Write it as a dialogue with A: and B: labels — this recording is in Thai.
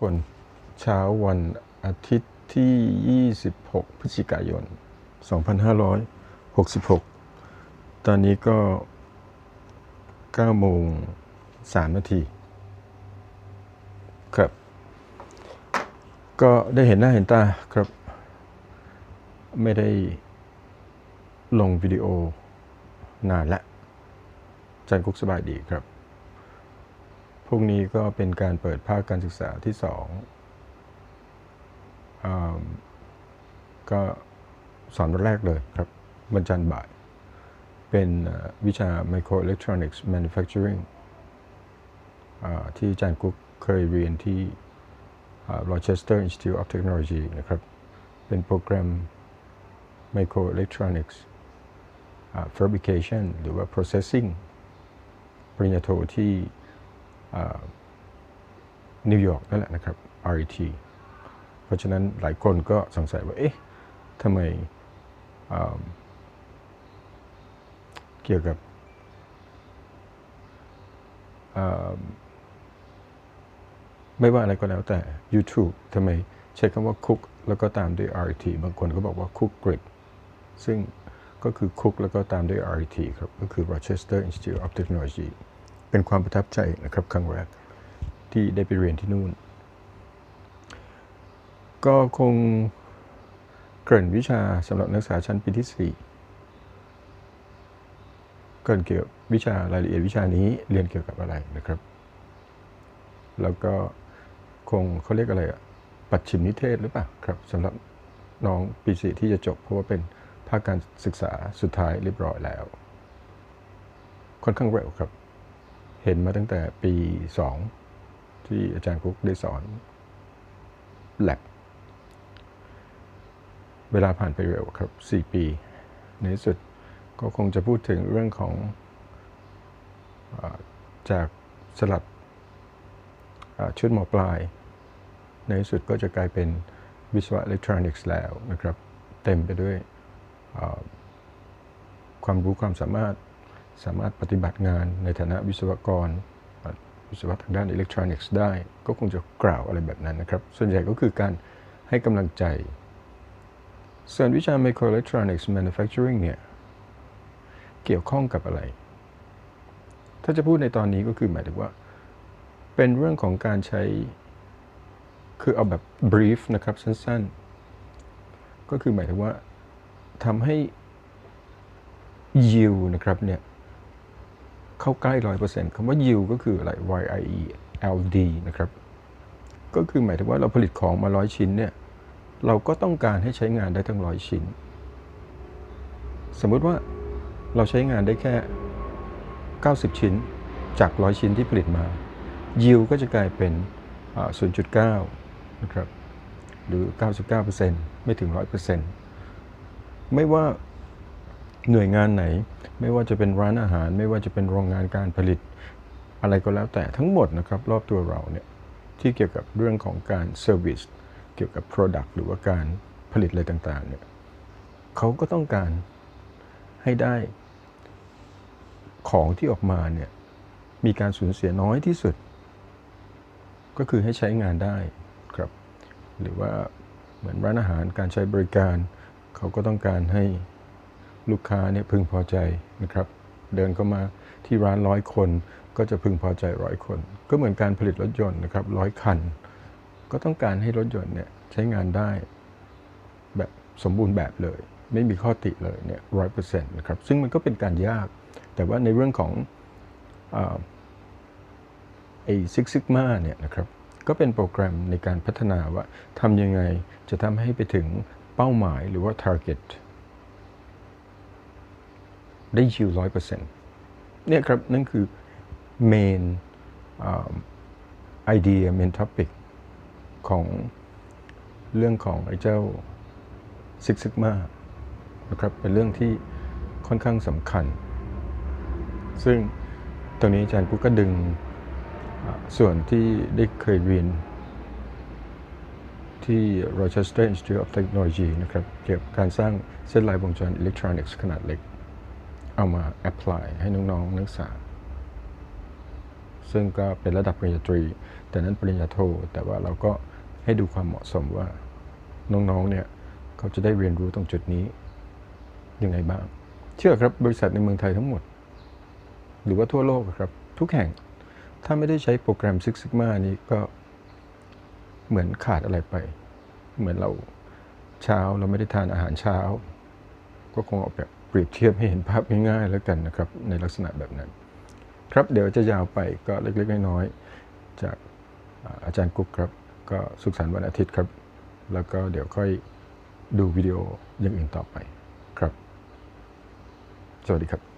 A: คนเช้าวันอาทิตย์ที่ 26 พฤศจิกายน 2566 ตอนนี้ก็9โมง3นาทีครับ ก็ได้เห็นหน้าเห็นตาครับ ไม่ได้ลงวิดีโอนานละจันกุ๊กสบายดีครับ พรุ่งนี้ก็เป็นการเปิดภาคการศึกษาที่สองอก็สอนวันแรกเลยครับวันจันทร์บ่าย เป็นวิชา Microelectronics Manufacturing ที่อาจารย์กุ๊กเคยเรียนที่ Rochester Institute of Technology นะครับ เป็นโปรแกรม Microelectronics Fabrication หรือว่า Processing ปริญญาโทที่ นิวยอร์กนั่นแหละนะครับ RIT เพราะฉะนั้นหลายคนก็สงสัยว่า เอ๊ะทำไมเกี่ยวกับไม่ว่าอะไรก็แล้วแต่ YouTube ทำไมใช้คำว่าคุกแล้วก็ตามด้วย RIT บางคนก็บอกว่าคุกกริดซึ่งก็คือคุกแล้วก็ตามด้วย RIT ครับ ก็คือ Rochester Institute of Technology เป็นความประทับใจนะครับครั้งแรกที่ได้ไปเรียนที่นู่น ก็คงเกริ่นวิชาสำหรับนักศึกษาชั้นปีที่ 4 เกริ่นเกี่ยวกับวิชารายละเอียดวิชานี้เรียนเกี่ยวกับอะไรนะครับ แล้วก็คงเขาเรียกอะไรอะปัจฉิมนิเทศหรือเปล่าครับสำหรับน้องปีสี่ที่จะจบ เพราะว่าเป็นภาคการศึกษาสุดท้ายเรียบร้อยแล้ว ค่อนข้างเร็วครับ ห็นมาตั้งแต่ปี 2 ที่อาจารย์กุ๊กได้สอนแลบเวลาผ่านไปเร็วครับ 4 ปี ในสุดก็คงจะพูดถึงเรื่องของอจากสลับชุดหมอปลาย ในสุดก็จะกลายเป็นวิศวะอิเล็กทรอนิกส์แล้วนะครับ เต็มไปด้วยความรู้ความสามารถ สามารถปฏิบัติงานในฐานะวิศวกร วิศวะทางด้านอิเล็กทรอนิกส์ได้ ก็คงจะกล่าวอะไรแบบนั้นนะครับ ส่วนใหญ่ก็คือการให้กำลังใจ ส่วนวิชา Microelectronics Manufacturing เนี่ย เกี่ยวข้องกับอะไร ถ้าจะพูดในตอนนี้ก็คือหมายถึงว่า เป็นเรื่องของการใช้ คือเอาแบบ brief นะครับ สั้นๆ ก็คือหมายถึงว่าทำให้ yield นะครับเนี่ย เข้าใกล้ร้อยเปอร์เซ็นต์คำว่า yield ก็คืออะไร y i e l d นะครับ ก็คือหมายถึงว่าเราผลิตของมาร้อยชิ้นเนี่ย เราก็ต้องการให้ใช้งานได้ทั้งร้อยชิ้น สมมุติว่าเราใช้งานได้แค่ 90 ชิ้นจาก100ชิ้นที่ผลิตมายิวก็จะกลายเป็น0.9 นะครับ หรือ 99%ไม่ถึง 100%ไม่ว่า หน่วยงานไหน ไม่ว่าจะเป็นร้านอาหาร ไม่ว่าจะเป็นโรงงานการผลิต อะไรก็แล้วแต่ทั้งหมดนะครับรอบตัวเราเนี่ยที่เกี่ยวกับเรื่องของการเซอร์วิสเกี่ยวกับ Product หรือว่าการผลิตอะไรต่างๆเนี่ยเขาก็ต้องการให้ได้ของที่ออกมาเนี่ยมีการสูญเสียน้อยที่สุด ก็คือให้ใช้งานได้ครับหรือว่าเหมือนร้านอาหารการใช้บริการ เขาก็ต้องการให้ ลูกค้าเนี่ยพึงพอใจนะครับ เดินเข้ามาที่ร้านร้อยคน ก็จะพึงพอใจร้อยคน ก็เหมือนการผลิตรถยนต์นะครับร้อยคัน ก็ต้องการให้รถยนต์เนี่ยใช้งานได้แบบสมบูรณ์แบบเลย ไม่มีข้อติเลยเนี่ยร้อยเปอร์เซ็นต์นะครับซึ่งมันก็เป็นการยาก แต่ว่าในเรื่องของไอ้ซิกซิกมาเนี่ยนะครับก็เป็นโปรแกรมในการพัฒนาว่าทำยังไงจะทำให้ไปถึงเป้าหมายหรือว่า target ได้ยิวร้อยเปอร์เซ็นต์เนี่ยครับ นั่นคือเมนไอเดียเมนท็อปิกของเรื่องของไอ้เจ้า Six Sigma นะครับเป็นเรื่องที่ค่อนข้างสำคัญ ซึ่งตรงนี้อาจารย์กุ๊กก็ดึงส่วนที่ได้เคยเรียนที่ Rochester Institute of Technology นะครับเกี่ยวกับการสร้างเส้นลายวงจรอิเล็กทรอนิกส์ขนาดเล็ก เอามา apply ให้น้องๆนักศึกษา ซึ่งก็เป็นระดับปริญญาตรี แต่นั้นปริญญาโท แต่ว่าเราก็ให้ดูความเหมาะสมว่าน้องๆเนี่ยเขาจะได้เรียนรู้ตรงจุดนี้ยังไงบ้าง เชื่อครับบริษัทในเมืองไทยทั้งหมด หรือว่าทั่วโลกครับ ทุกแห่งถ้าไม่ได้ใช้โปรแกรม Six Sigma นี้ก็เหมือนขาดอะไรไป เหมือนเราเช้าเราไม่ได้ทานอาหารเช้า ก็คงเอาแบบ เปรียบเทียบให้เห็นภาพง่ายๆแล้วกันนะครับ ในลักษณะแบบนั้น ครับเดี๋ยวจะยาวไปก็เล็กๆน้อยๆจากอ่าอาจารย์กุ๊กครับ ก็สุขสันต์วันอาทิตย์ครับ แล้วก็เดี๋ยวค่อยดูวิดีโออย่างอื่นต่อไปครับ สวัสดีครับ